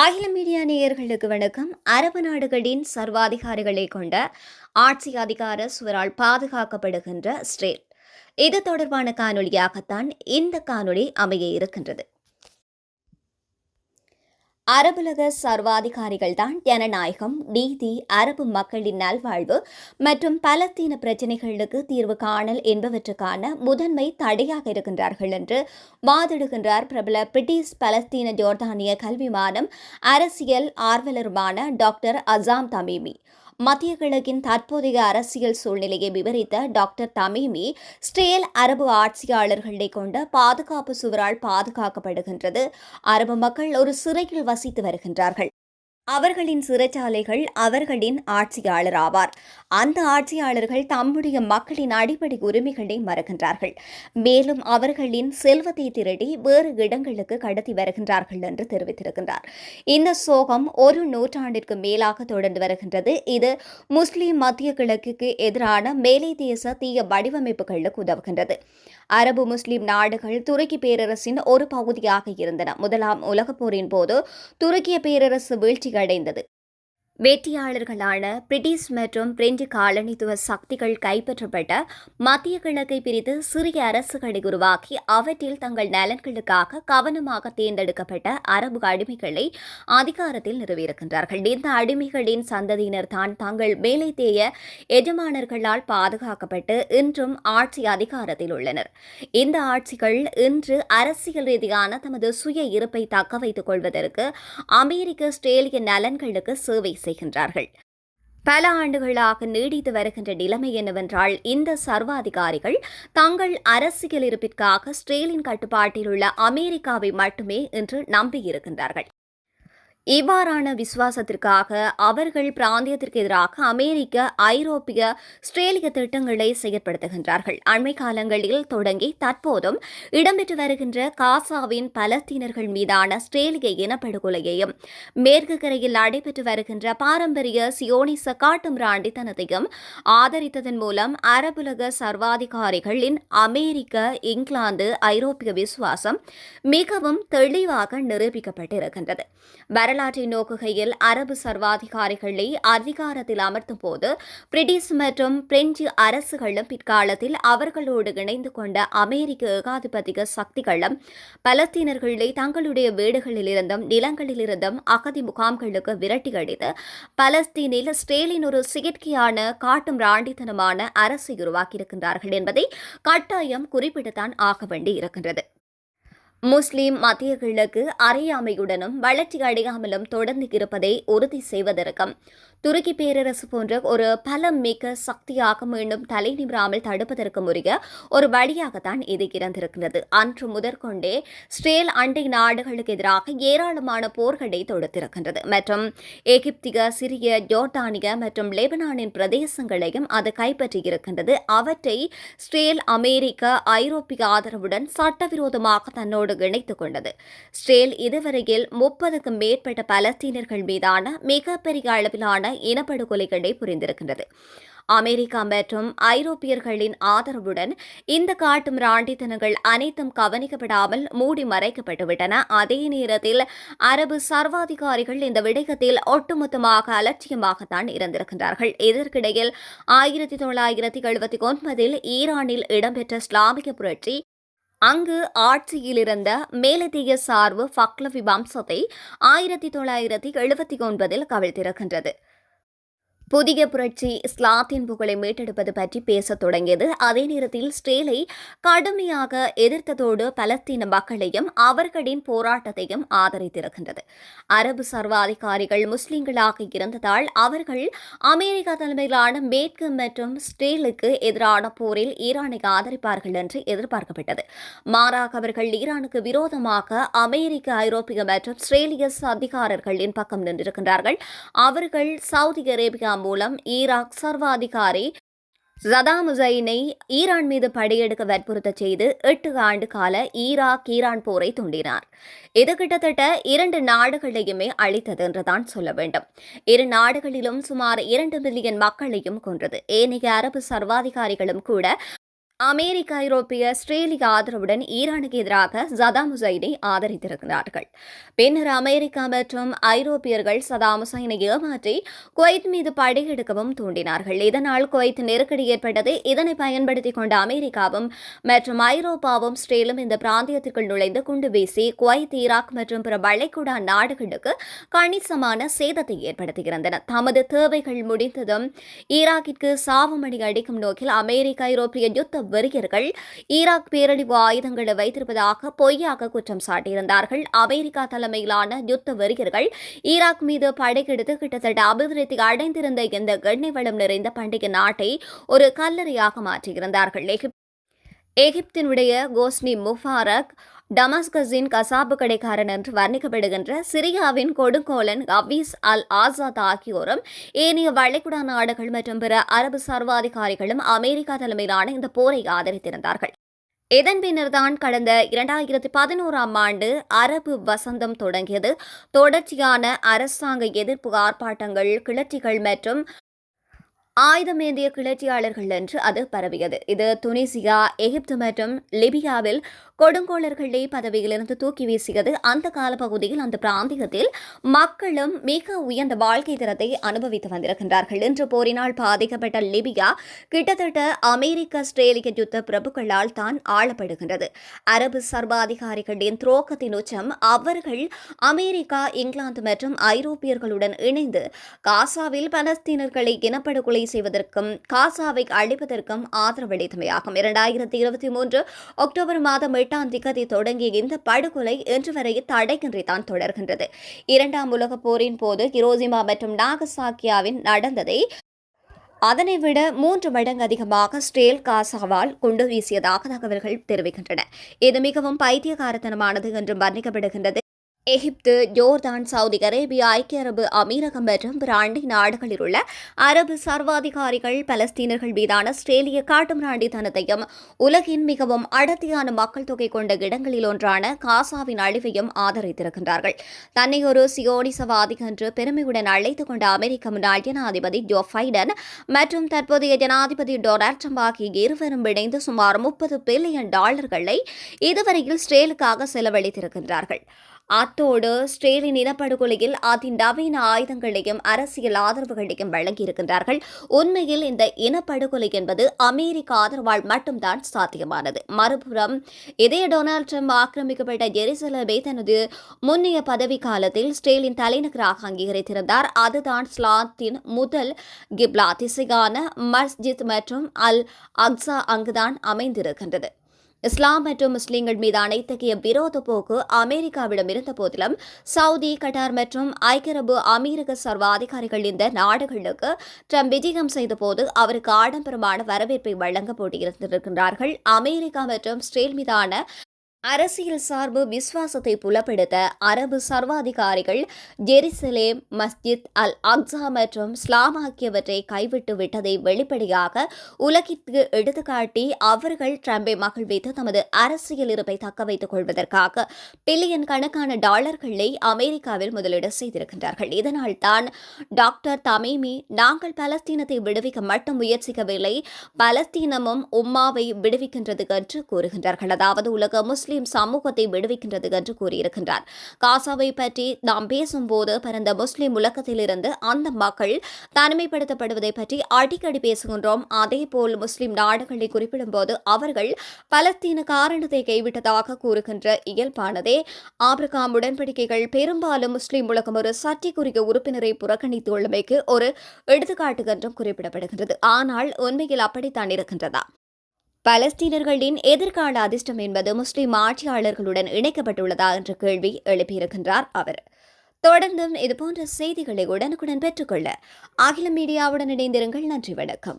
அகில மீடியா நேயர்களுக்கு வணக்கம். அரபு நாடுகளின் சர்வாதிகாரிகளை கொண்ட ஆட்சி அதிகார சுவரால் பாதுகாக்கப்படுகின்ற ஸ்ரேல். இது தொடர்பான காணொலியாகத்தான் இந்த காணொலி அமைய இருக்கின்றது. அரபுலக சர்வாதிகாரிகள் தான் ஜனநாயகம் நீதி அரபு மக்களின் நல்வாழ்வு மற்றும் பலத்தீன பிரச்சினைகளுக்கு தீர்வு காணல் என்பவற்றுக்கான முதன்மை தடையாக இருக்கின்றார்கள் என்று வாதிடுகின்றார் பிரபல பிரிட்டிஷ் பலஸ்தீன ஜோர்தானிய கல்விமானம் அரசியல் ஆர்வலருமான டாக்டர் அசாம் தமீமி. மத்திய கிழக்கின் தற்போதைய அரசியல் சூழ்நிலையை விவரித்த டாக்டர் தமீமி ஸ்டேல் அரபு ஆட்சியாளர்களை கொண்ட பாதுகாப்பு சுவரால் பாதுகாக்கப்படுகின்றது. அரபு மக்கள் ஒரு சிறையில் வசித்து வருகின்றார்கள். அவர்களின் சிறைச்சாலைகள் அவர்களின் ஆட்சியாளர் ஆவார் அந்த ஆட்சியாளர்கள் தம்முடைய மக்களின் அடிப்படை உரிமைகளை மறக்கின்றார்கள். மேலும் அவர்களின் செல்வத்தை திருடி வேறு இடங்களுக்கு கடத்தி வருகின்றார்கள் என்று தெரிவித்திருக்கின்றார். இந்த சோகம் ஒரு நூற்றாண்டிற்கு மேலாக தொடர்ந்து வருகின்றது. இது முஸ்லிம் மத்திய கிழக்குக்கு எதிரான மேலை தேச தீய வடிவமைப்புகளுக்கு உதவுகின்றது. அரபு முஸ்லிம் நாடுகள் துருக்கி பேரரசின் ஒரு பகுதியாக இருந்தன. முதலாம் உலகப் போரின் போது துருக்கிய பேரரசு வீழ்ச்சியடைந்தது. வெற்றியாளர்களான பிரிட்டிஷ் மற்றும் பிரெஞ்சு காலனித்துவ சக்திகள் கைப்பற்றப்பட்ட மத்திய கிழக்கை பிரித்து சிறிய அரசுகளை உருவாக்கி அவற்றில் தங்கள் நலன்களுக்காக கவனமாக தேர்ந்தெடுக்கப்பட்ட அரபு அடிமைகளை அதிகாரத்தில் நிறுவியிருக்கின்றார்கள். இந்த அடிமைகளின் சந்ததியினர் தான் தங்கள் வேலை தேய எஜமானர்களால் பாதுகாக்கப்பட்டு இன்றும் ஆட்சி அதிகாரத்தில் உள்ளனர். இந்த ஆட்சிகள் இன்று அரசியல் ரீதியான தமது சுய இருப்பை தக்க வைத்துக் கொள்வதற்கு அமெரிக்க ஆஸ்திரேலிய நலன்களுக்கு சேவை செய்கின்றார்கள். பல ஆண்டுகளாக நீடித்து வருகின்ற நிலைமை என்னவென்றால் இந்த சர்வாதிகாரிகள் தங்கள் அரசியல் இருப்பிற்காக ஸ்ட்ரேலின் கட்டுப்பாட்டில் உள்ள அமெரிக்காவை மட்டுமே இன்று நம்பியிருக்கின்றார்கள். இவ்வாறான விசுவாசத்திற்காக அவர்கள் பிராந்தியத்திற்கு எதிராக அமெரிக்க ஐரோப்பிய ஆஸ்திரேலிய திட்டங்களை செயற்படுத்துகின்றார்கள். அண்மை காலங்களில் தொடங்கி தற்போதும் இடம்பெற்று வருகின்ற காசாவின் பலஸ்தீனர்கள் மீதான ஆஸ்திரேலிய இனப்படுகொலையையும் மேற்கு கரையில் நடைபெற்று வருகின்ற பாரம்பரிய சியோனிச காட்டுமிராண்டித்தனத்தையும் ஆதரித்ததன் மூலம் அரபுலக சர்வாதிகாரிகளின் அமெரிக்க இங்கிலாந்து ஐரோப்பிய விசுவாசம் மிகவும் தெளிவாக நிரூபிக்கப்பட்டிருக்கின்றது. வரலாற்றை நோக்குகையில் அரபு சர்வாதிகாரிகளை அதிகாரத்தில் அமர்த்தும் போது பிரிட்டிஷ் மற்றும் பிரெஞ்சு அரசுகளும் பிற்காலத்தில் அவர்களோடு இணைந்து கொண்ட அமெரிக்க ஏகாதிபத்திய சக்திகளும் பலஸ்தீனர்களை தங்களுடைய வீடுகளிலிருந்தும் நிலங்களிலிருந்தும் அகதி முகாம்களுக்கு விரட்டியடித்து பலஸ்தீனில் ஸ்டேலின் ஒரு செயற்கையான காட்டும் ராண்டித்தனமான அரசை உருவாக்கியிருக்கின்றார்கள் என்பதை கட்டாயம் குறிப்பிடத்தான் ஆக வேண்டி இருக்கின்றது முஸ்லிம் மத்திய கிழக்கு அறியாமையுடனும் வளர்ச்சி அடையாமலும் தொடர்ந்து இருப்பதை உறுதி செய்வதற்கும் துருக்கி பேரரசு போன்ற ஒரு பலம் மிக்க சக்தியாக மீண்டும் தலை நிமிராமல் தடுப்பதற்கு உரிய ஒரு வழியாகத்தான் இது இறந்திருக்கிறது அன்று முதற்கொண்டே ஸ்ரேல் அண்டை நாடுகளுக்கு எதிராக ஏராளமான போர்களை தொடுத்திருக்கின்றது. மற்றும் எகிப்திய சிரிய ஜோர்டானிய மற்றும் லெபனானின் பிரதேசங்களையும் அது கைப்பற்றியிருக்கின்றது. அவற்றை ஸ்ரேல் அமெரிக்க ஐரோப்பிய ஆதரவுடன் சட்டவிரோதமாக தன்னோடு தன்னோடு இணைத்துக் கொண்டது. ஸ்ரேல் இதுவரையில் முப்பதுக்கும் மேற்பட்ட பலஸ்தீனர்கள் மீதான மிகப்பெரிய அளவிலான இனப்படுகொலைகளை புரிந்திருக்கின்றது. அமெரிக்கா மற்றும் ஐரோப்பியர்களின் ஆதரவுடன் இந்த காட்டும் ராண்டித்தனங்கள் அனைத்தும் கவனிக்கப்படாமல் மூடி மறைக்கப்பட்டுவிட்டன. அதே நேரத்தில் அரபு சர்வாதிகாரிகள் இந்த விடயத்தில் ஒட்டுமொத்தமாக அலட்சியமாகத்தான் இருந்திருக்கின்றார்கள். இதற்கிடையில் ஆயிரத்தி தொள்ளாயிரத்தி எழுபத்தி ஒன்பதில் ஈரானில் இடம்பெற்ற இஸ்லாமிய புரட்சி அங்கு ஆட்சியில் இருந்த மேலதிக சார்பு ஃபக்லவி வம்சத்தை ஆயிரத்தி தொள்ளாயிரத்தி எழுபத்தி ஒன்பதில் கவிழ்த்திருக்கின்றது. புதிய புரட்சி ஸ்லாத்தின் புகழை மீட்டெடுப்பது பற்றி பேசத் தொடங்கியது. அதே நேரத்தில் ஸ்டேலை கடுமையாக எதிர்த்ததோடு பலஸ்தீன மக்களையும் அவர்களின் போராட்டத்தையும் ஆதரித்திருக்கின்றது. அரபு சர்வாதிகாரிகள் முஸ்லிம்களாக இருந்ததால் அவர்கள் அமெரிக்கா தலைமையிலான மேற்கு மற்றும் ஸ்டேலுக்கு எதிரான போரில் ஈரானை ஆதரிப்பார்கள் என்று எதிர்பார்க்கப்பட்டது. மாறாக அவர்கள் ஈரானுக்கு விரோதமாக அமெரிக்க ஐரோப்பிய மற்றும் ஸ்ரேலியஸ் அதிகாரர்களின் பக்கம் நின்றிருக்கின்றார்கள். அவர்கள் சவுதி அரேபியா மூலம் ஈராக் சர்வாதிகாரி சதாம் உசைனை ஈரான் மீது படையெடுக்க வற்புறுத்த செய்து எட்டு ஆண்டு கால ஈராக் ஈரான் போரை தூண்டினார். இது கிட்டத்தட்ட இரண்டு நாடுகளையுமே அழித்தது என்றுதான் சொல்ல வேண்டும். இரு நாடுகளிலும் சுமார் இரண்டு மில்லியன் மக்களையும் கொன்றது. ஏனைய அரபு சர்வாதிகாரிகளும் கூட அமெரிக்க ஐரோப்பிய ஆஸ்திரேலியா ஆதரவுடன் ஈரானுக்கு எதிராக சதாம் ஹுசைனை ஆதரித்திருக்கிறார்கள். பின்னர் அமெரிக்கா மற்றும் ஐரோப்பியர்கள் சதாம் ஹுசைனை ஏமாற்றி குவைத் மீது படையெடுக்கவும் தூண்டினார்கள். இதனால் குவைத் நெருக்கடி ஏற்பட்டது. இதனை பயன்படுத்திக் கொண்ட அமெரிக்காவும் மற்றும் ஐரோப்பாவும் ஸ்ரேலும் இந்த பிராந்தியத்திற்குள் நுழைந்து குண்டு வீசி குவைத் ஈராக் மற்றும் பிற வளைகுடா நாடுகளுக்கு கணிசமான சேதத்தை ஏற்படுத்தியிருந்தன. தமது தேவைகள் முடிந்ததும் ஈராக்கிற்கு சாவுமணி அடிக்கும் நோக்கில் அமெரிக்க ஐரோப்பிய யுத்த வெறியர்கள் ஈராக் பேரழிவு ஆயுதங்களை வைத்திருப்பதாக பொய்யாக குற்றம் சாட்டியிருந்தார்கள். அமெரிக்கா தலைமையிலான யுத்த வெறியர்கள் ஈராக் மீது படையெடுத்து கிட்டத்தட்ட அபிவிருத்தி அடைந்திருந்த இந்த எண்ணெய் வளம் நிறைந்த பண்டிகை நாட்டை ஒரு கல்லறையாக மாற்றியிருந்தார்கள். எகிப்தினுடைய கோஸ்னி முஃபாரக் டமாஸ்கஸின் கசாபு கடைக்காரன் என்று வர்ணிக்கப்படுகின்ற சிரியாவின் கொடுங்கோலன் அபீஸ் அல் ஆசாத் ஆகியோரும் ஏனைய வளைகுடா நாடுகள் மற்றும் பிற அரபு சர்வாதிகாரிகளும் அமெரிக்கா தலைமையிலான இந்த போரை ஆதரித்திருந்தார்கள். இதன் பின்னர்தான் கடந்த இரண்டாயிரத்தி பதினோராம் ஆண்டு அரபு வசந்தம் தொடங்கியது. தொடர்ச்சியான அரசாங்க எதிர்ப்பு ஆர்ப்பாட்டங்கள் கிளர்ச்சிகள் மற்றும் ஆயுதமேந்திய கிளர்ச்சியாளர்கள் என்று அது பரவியது. இது துனிசியா எகிப்து மற்றும் லிபியாவில் கொடுங்கோளர்களை பதவியிலிருந்து தூக்கி வீசியது. அந்த காலப்பகுதியில் அந்த பிராந்தியத்தில் மக்களும் மிக உயர்ந்த வாழ்க்கை தரத்தை அனுபவித்து வந்திருக்கின்றார்கள். இன்று போரினால் பாதிக்கப்பட்ட லிபியா கிட்டத்தட்ட அமெரிக்க ஆஸ்திரேலிய யுத்த பிரபுக்களால் தான் ஆளப்படுகின்றது. அரபு சர்வாதிகாரிகளின் துரோக்கத்தின் உச்சம் அவர்கள் அமெரிக்கா இங்கிலாந்து மற்றும் ஐரோப்பியர்களுடன் இணைந்து காசாவில் பலஸ்தீனர்களை இனப்படுகொலை செய்வதற்கும் காசாவை அழிப்பதற்கும் ஆதரவளித்தமையாகும். இரண்டாயிரத்தி இருபத்தி மூன்று அக்டோபர் மாதம் எட்டாம் திகதி தொடங்கிய இந்த படுகொலை இன்று வரை தடையின்றி தான் தொடர்கின்றது. இரண்டாம் உலகப் போரின் போது கிரோசிமா மற்றும் நாகசாக்கியாவின் நடந்ததை அதனை விட மூன்று மடங்கு அதிகமாக ஸ்டேல் காசாவால் குண்டு வீசியதாக தகவல்கள் தெரிவிக்கின்றன. இது மிகவும் பைத்தியகாரத்தனமானது என்று வர்ணிக்கப்படுகின்றது. எகிப்து ஜோர்தான் சவுதி அரேபியா ஐக்கிய அரபு அமீரகம் மற்றும் பிற அண்டை நாடுகளில் உள்ள அரபு சர்வாதிகாரிகள் பலஸ்தீனர்கள் மீதான ஆஸ்திரேலிய காட்டுமிராண்டித்தனத்தையும் உலகின் மிகவும் அடர்த்தியான மக்கள் தொகை கொண்ட இடங்களில் ஒன்றான காசாவின் அழிவையும் ஆதரித்திருக்கின்றார்கள். தன்னை ஒரு சியோனிசவாதி என்று பெருமையுடன் அழைத்துக் கொண்ட அமெரிக்க முன்னாள் ஜனாதிபதி ஜோ பைடன் மற்றும் தற்போதைய ஜனாதிபதி டொனால்ட் ட்ரம்ப் ஆகிய இருவரும் இணைந்து சுமார் முப்பது பில்லியன் டாலர்களை இதுவரையில் ஸ்ரேலுக்காக செலவழித்திருக்கின்றார்கள். அத்தோடு ஸ்டேலின் இனப்படுகொலையில் அதிநவீன ஆயுதங்களையும் அரசியல் ஆதரவுகளையும் வழங்கியிருக்கின்றார்கள். உண்மையில் இந்த இனப்படுகொலை என்பது அமெரிக்க ஆதரவால் மட்டும்தான் சாத்தியமானது. மறுபுறம் இதே டொனால்ட் ட்ரம்ப் ஆக்கிரமிக்கப்பட்ட ஜெருசலமை தனது முன்னைய பதவி காலத்தில் ஸ்டேலின் தலைநகராக அங்கீகரித்திருந்தார். அதுதான் ஸ்லாத்தின் முதல் கிப்லா திசையான மஸ்ஜித் மற்றும் அல் அக்ஸா அங்குதான் அமைந்திருக்கின்றது. இஸ்லாம் மற்றும் முஸ்லிம்கள் மீதான இத்தகைய விரோத போக்கு அமெரிக்காவிடம் இருந்த போதிலும் சவுதி கட்டார் மற்றும் ஐக்கிய அரபு அமீரக சர்வாதிகாரிகள் இந்த நாடுகளுக்கு ட்ரம்ப் விஜயம் செய்தபோது அவருக்கு ஆடம்பரமான வரவேற்பை வழங்க போட்டியிருந்திருக்கின்றார்கள். அமெரிக்கா மற்றும் ஸ்டேல் மீதான அரசியல் சார்பு விசுவாசத்தை புலப்படுத்த அரபு சர்வாதிகாரிகள் ஜெருசலேம் மஸ்ஜித் அல் அக்ஸா மற்றும் ஸ்லாம் ஆகியவற்றை கைவிட்டு விட்டதை வெளிப்படையாக உலகிற்கு எடுத்துக்காட்டி அவர்கள் ட்ரம்பை மகிழ்வித்து தமது அரசியல் இருப்பை தக்க வைத்துக் கொள்வதற்காக பில்லியன் கணக்கான டாலர்களை அமெரிக்காவில் முதலீடு செய்திருக்கின்றார்கள். இதனால் தான் டாக்டர் தமீமி நாங்கள் பலஸ்தீனத்தை விடுவிக்க மட்டும் முயற்சிக்கவில்லை பலஸ்தீனமும் உம்மாவை விடுவிக்கின்றது என்று கூறுகின்றார்கள். அதாவது உலக முஸ்லிம் முஸ்லிம் சமூகத்தை விடுவிக்கின்றது என்று கூறியிருக்கின்றார். காசாவை பற்றி நாம் பேசும்போது பிறந்த முஸ்லிம் உலகத்திலிருந்து அந்த மக்கள் தனிமைப்படுத்தப்படுவதை பற்றி அடிக்கடி பேசுகின்றோம். அதேபோல் முஸ்லிம் நாடுகளை குறிப்பிடும்போது அவர்கள் பலஸ்தீன காரணத்தை கைவிட்டதாக கூறுகின்ற இயல்பானதே. ஆப்ரிக்காம் உடன்படிக்கைகள் பெரும்பாலும் முஸ்லிம் உலகம் ஒரு சர்ச்சைக்குரிய உறுப்பினரை புறக்கணித்துள்ளமைக்கு ஒரு எடுத்துக்காட்டு என்றும் குறிப்பிடப்படுகின்றது. ஆனால் உண்மையில் அப்படித்தான் இருக்கின்றதா? பலஸ்தீனர்களின் எதிர்கால அதிர்ஷ்டம் என்பது முஸ்லிம் ஆட்சியாளர்களுடன் இணைக்கப்பட்டுள்ளதா என்ற கேள்வி எழுப்பியிருக்கின்றார் அவர். தொடர்ந்தும் இதுபோன்ற செய்திகளை உடனுக்குடன் பெற்றுக்கொள்ள அகில மீடியாவுடன் இணைந்திருங்கள். நன்றி வணக்கம்.